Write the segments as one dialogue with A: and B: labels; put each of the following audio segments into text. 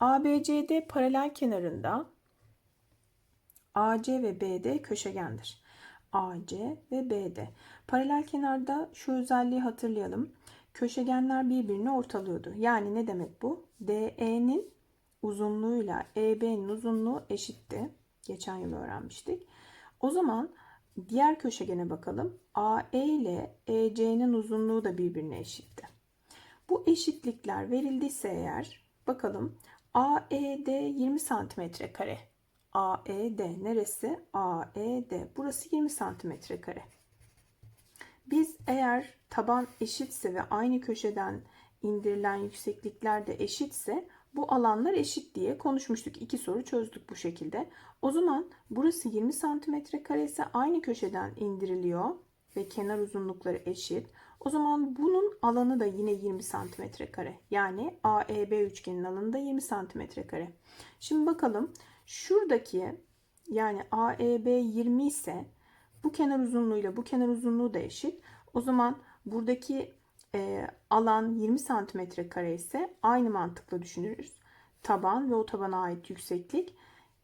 A: ABCD paralel kenarında AC ve BD köşegendir. AC ve BD. Paralel kenarda şu özelliği hatırlayalım. Köşegenler birbirini ortalıyordu. Yani ne demek bu? DE'nin uzunluğuyla EB'nin uzunluğu eşitti. Geçen yıl öğrenmiştik. O zaman diğer köşegene bakalım. AE ile EC'nin uzunluğu da birbirine eşitti. Bu eşitlikler verildiyse eğer bakalım AED 20 santimetre kare. AED neresi? AED. Burası 20 santimetre kare. Biz eğer taban eşitse ve aynı köşeden indirilen yükseklikler de eşitse bu alanlar eşit diye konuşmuştuk. İki soru çözdük bu şekilde. O zaman burası 20 santimetre kare ise aynı köşeden indiriliyor ve kenar uzunlukları eşit. O zaman bunun alanı da yine 20 santimetre kare. Yani AEB üçgenin alanı da 20 santimetre kare. Şimdi bakalım şuradaki yani AEB 20 ise bu kenar uzunluğuyla bu kenar uzunluğu da eşit. O zaman buradaki e, alan 20 santimetre kare ise aynı mantıkla düşünürüz. Taban ve o tabana ait yükseklik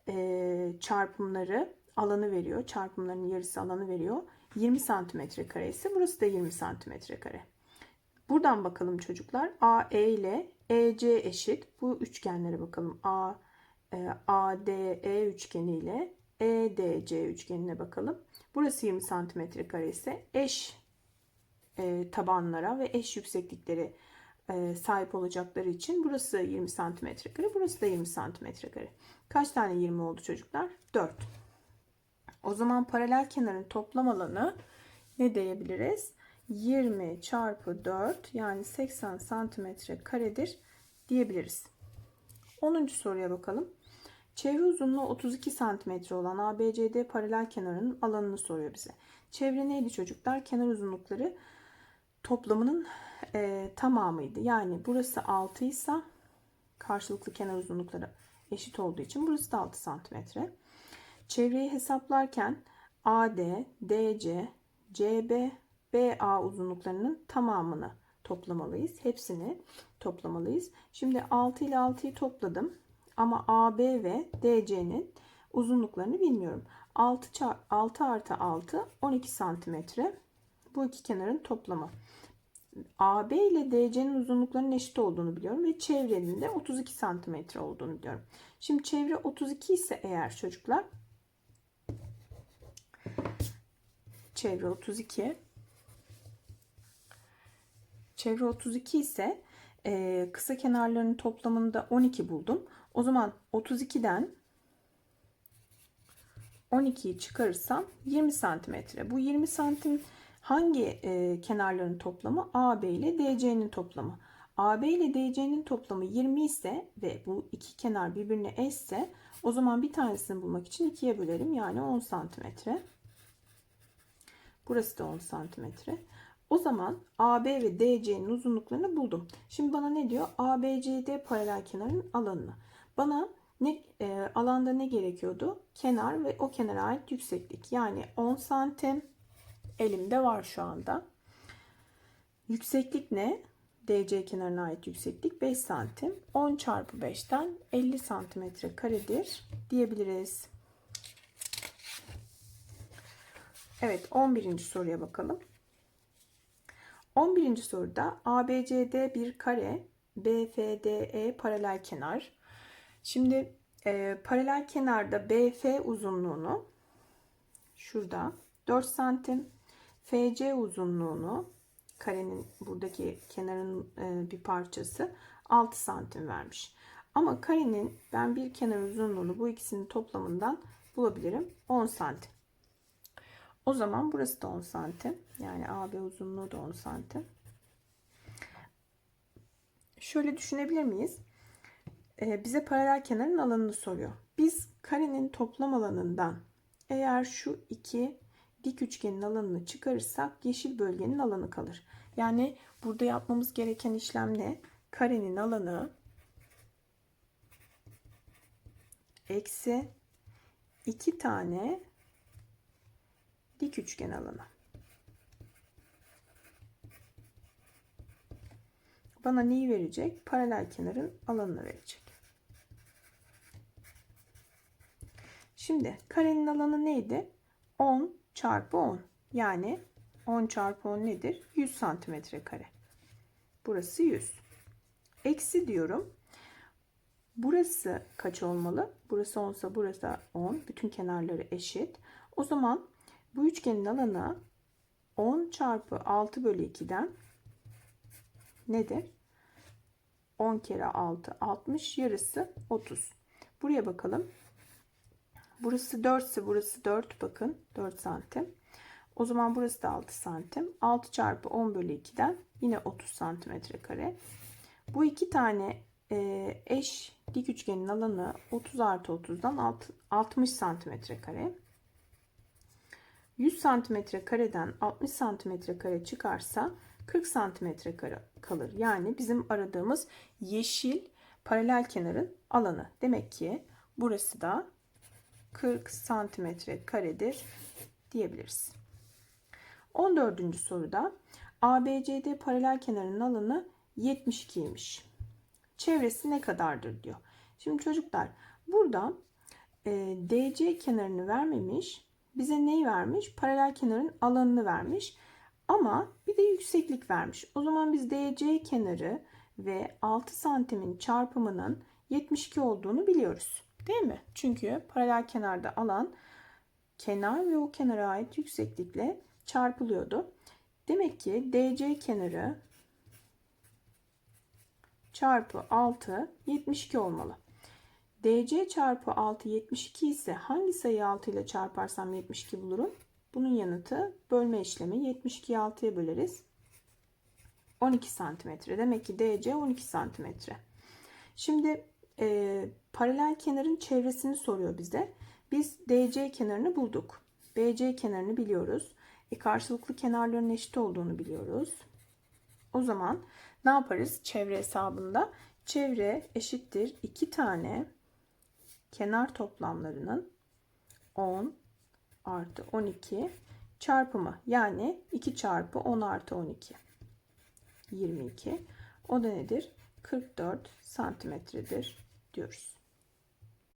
A: e, çarpımları alanı veriyor. Çarpımların yarısı alanı veriyor. 20 santimetre kare ise burası da 20 santimetre kare. Buradan bakalım çocuklar. AE ile EC eşit. Bu üçgenlere bakalım. A, e, ADE üçgeni ile EDC üçgenine bakalım. Burası 20 santimetre kare ise eş e, tabanlara ve eş yükseklikleri e, sahip olacakları için burası 20 santimetre kare, burası da 20 santimetre kare. Kaç tane 20 oldu çocuklar? 4. O zaman paralel kenarın toplam alanı ne diyebiliriz? 20 çarpı 4 yani 80 santimetre karedir diyebiliriz. 10. soruya bakalım. Çevre uzunluğu 32 santimetre olan ABCD paralel kenarının alanını soruyor bize. Çevre neydi çocuklar? Kenar uzunlukları toplamının e, tamamıydı. Yani burası 6 ise karşılıklı kenar uzunlukları eşit olduğu için burası da 6 santimetre. Çevreyi hesaplarken AD, DC, CB, BA uzunluklarının tamamını toplamalıyız. Hepsini toplamalıyız. Şimdi 6 ile 6'yı topladım. Ama AB ve DC'nin uzunluklarını bilmiyorum. 6, 6 artı 6 12 santimetre. Bu iki kenarın toplamı. AB ile DC'nin uzunluklarının eşit olduğunu biliyorum ve çevrenin de 32 santimetre olduğunu biliyorum. Şimdi çevre 32 ise eğer çocuklar çevre 32 çevre 32 ise e, kısa kenarlarının toplamında 12 buldum. O zaman 32'den 12'yi çıkarırsam 20 santimetre. Bu 20 santim hangi e, kenarların toplamı? AB ile DC'nin toplamı. AB ile DC'nin toplamı 20 ise ve bu iki kenar birbirine eşse o zaman bir tanesini bulmak için ikiye bölerim. Yani 10 santimetre. Burası da 10 santimetre. O zaman AB ve DC'nin uzunluklarını buldum. Şimdi bana ne diyor? ABCD paralel kenarın alanını. Bana ne e, alanda ne gerekiyordu? Kenar ve o kenara ait yükseklik. Yani 10 santim elimde var şu anda. Yükseklik ne? DC kenarına ait yükseklik 5 santim. 10 çarpı 5'ten 50 santimetre karedir diyebiliriz. Evet 11. soruya bakalım. 11. soruda ABCD bir kare, BFDE paralel kenar. Şimdi e, paralel kenarda BF uzunluğunu şurada 4 santim, FC uzunluğunu karenin buradaki kenarın e, bir parçası 6 santim vermiş. Ama karenin ben bir kenar uzunluğunu bu ikisinin toplamından bulabilirim 10 santim. O zaman burası da 10 santim. Yani AB uzunluğu da 10 santim. Şöyle düşünebilir miyiz? Ee, bize paralel kenarın alanını soruyor. Biz karenin toplam alanından eğer şu iki dik üçgenin alanını çıkarırsak yeşil bölgenin alanı kalır. Yani burada yapmamız gereken işlem ne? Karenin alanı eksi iki tane dik üçgen alanı. Bana neyi verecek? Paralel kenarın alanını verecek. Şimdi karenin alanı neydi? 10 çarpı 10. Yani 10 çarpı 10 nedir? 100 santimetre kare. Burası 100. Eksi diyorum. Burası kaç olmalı? Burası 10 ise burası 10. Bütün kenarları eşit. O zaman bu üçgenin alanı 10 çarpı 6 bölü 2'den nedir? 10 kere 6 60 yarısı 30. Buraya bakalım. Burası 4 ise burası 4 bakın 4 santim. O zaman burası da 6 santim. 6 çarpı 10 bölü 2'den yine 30 santimetre kare. Bu iki tane e, eş dik üçgenin alanı 30 artı 30'dan 60 santimetre kare. 100 santimetre kareden 60 santimetre kare çıkarsa 40 santimetre kare kalır. Yani bizim aradığımız yeşil paralel kenarın alanı. Demek ki burası da 40 santimetre karedir diyebiliriz. 14. soruda ABCD paralel kenarının alanı 72'ymiş. Çevresi ne kadardır diyor. Şimdi çocuklar burada e, DC kenarını vermemiş. Bize neyi vermiş? Paralel kenarın alanını vermiş. Ama bir de yükseklik vermiş. O zaman biz DC kenarı ve 6 santimin çarpımının 72 olduğunu biliyoruz. Değil mi? Çünkü paralel kenarda alan kenar ve o kenara ait yükseklikle çarpılıyordu. Demek ki DC kenarı çarpı 6 72 olmalı. DC çarpı 6 72 ise hangi sayıyı 6 ile çarparsam 72 bulurum? Bunun yanıtı bölme işlemi 72'yi 6'ya böleriz. 12 santimetre. Demek ki DC 12 santimetre. Şimdi e, paralel kenarın çevresini soruyor bize. Biz DC kenarını bulduk. BC kenarını biliyoruz. E, karşılıklı kenarların eşit olduğunu biliyoruz. O zaman ne yaparız çevre hesabında? Çevre eşittir 2 tane kenar toplamlarının 10 artı 12 çarpımı. Yani 2 çarpı 10 artı 12. 22. O da nedir? 44 santimetredir diyoruz.